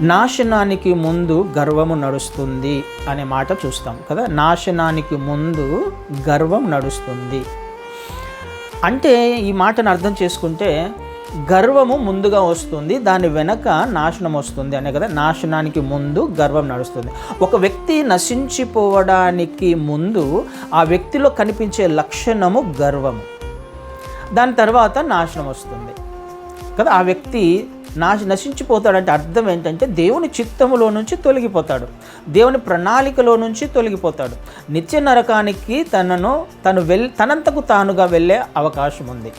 నాశనానికి ముందు గర్వము నడుస్తుంది అనే మాట చూస్తాం కదా? నాశనానికి ముందు గర్వం నడుస్తుంది. అంటే ఈ మాటను అర్థం చేసుకుంటే గర్వము ముందుగా వస్తుంది దాని వెనక నాశనం వస్తుంది అనే కదా? నాశనానికి ముందు గర్వం నడుస్తుంది. ఒక వ్యక్తి నశించిపోవడానికి ముందు ఆ వ్యక్తిలో కనిపించే లక్షణము గర్వము. దాని తర్వాత నాశనం వస్తుంది. కదా? ఆ వ్యక్తి నాశ నశించిపోతాడంటే అర్థం ఏంటంటే దేవుని చిత్తములో నుంచి తొలగిపోతాడు. దేవుని ప్రణాళికలో నుంచి తొలగిపోతాడు. నిత్య నరకానికి తనను తను వెల్ తనంతకు తానుగా వెళ్ళే అవకాశం ఉంది.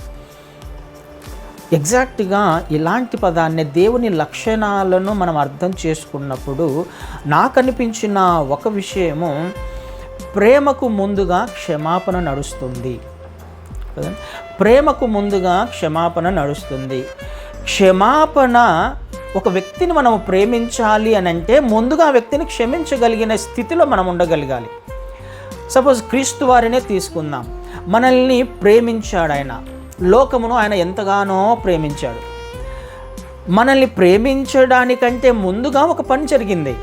ఎగ్జాక్ట్గా ఇలాంటి పదాన్ని దేవుని లక్షణాలను మనం అర్థం చేసుకున్నప్పుడు నాకు అనిపించిన ఒక విషయము ప్రేమకు ముందుగా క్షమాపణ నడుస్తుంది. ప్రేమకు ముందుగా క్షమాపణ నడుస్తుంది. క్షమాపణ ఒక వ్యక్తిని మనం ప్రేమించాలి అని అంటే ముందుగా ఆ వ్యక్తిని క్షమించగలిగిన స్థితిలో మనం ఉండగలగాలి. సపోజ్ క్రీస్తు వారినే తీసుకుందాం. మనల్ని ప్రేమించాడు ఆయన. లోకమును ఆయన ఎంతగానో ప్రేమించాడు. మనల్ని ప్రేమించడానికంటే ముందుగా ఒక పని జరిగింది.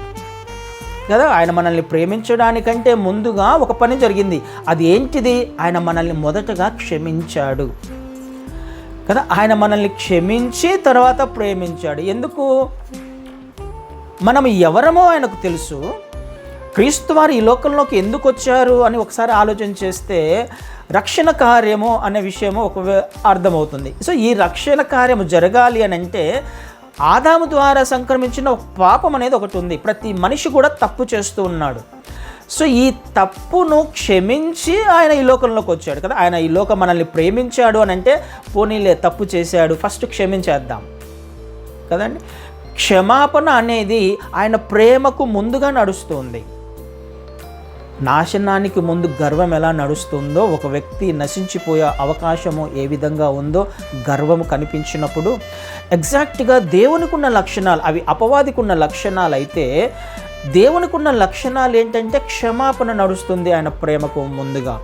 కదా? ఆయన మనల్ని ప్రేమించడానికంటే ముందుగా ఒక పని జరిగింది. అది ఏంటిది? ఆయన మనల్ని మొదటగా క్షమించాడు. కదా? ఆయన మనల్ని క్షమించి తర్వాత ప్రేమించాడు. ఎందుకు? మనం ఎవరమో ఆయనకు తెలుసు. క్రీస్తు వారు ఈ లోకంలోకి ఎందుకు వచ్చారు అని ఒకసారి ఆలోచన చేస్తే రక్షణ కార్యము అనే విషయము ఒక అర్థమవుతుంది. సో ఈ రక్షణ కార్యము జరగాలి అని అంటే ఆదాము ద్వారా సంక్రమించిన ఒక పాపం అనేది ఒకటి ఉంది. ప్రతి మనిషి కూడా తప్పు చేస్తూ ఉన్నాడు. సో ఈ తప్పును క్షమించి ఆయన ఈ లోకంలోకి వచ్చాడు కదా. ఆయన ఈ లోకం మనల్ని ప్రేమించాడు అని అంటే పోనీలే తప్పు చేశాడు ఫస్ట్ క్షమించేద్దాం. కదండి? క్షమాపణ అనేది ఆయన ప్రేమకు ముందుగా నడుస్తుంది. నాశనానికి ముందు గర్వం ఎలా నడుస్తుందో ఒక వ్యక్తి నశించిపోయే అవకాశము ఏ విధంగా ఉందో గర్వము కనిపించినప్పుడు ఎగ్జాక్ట్గా దేవునికి ఉన్న లక్షణాలు అవి అపవాదికున్న లక్షణాలు అయితే దేవునికి ఉన్న లక్షణాలు ఏంటంటే క్షమాపణ నడుస్తుంది ఆయన ప్రేమకు ముందుగా.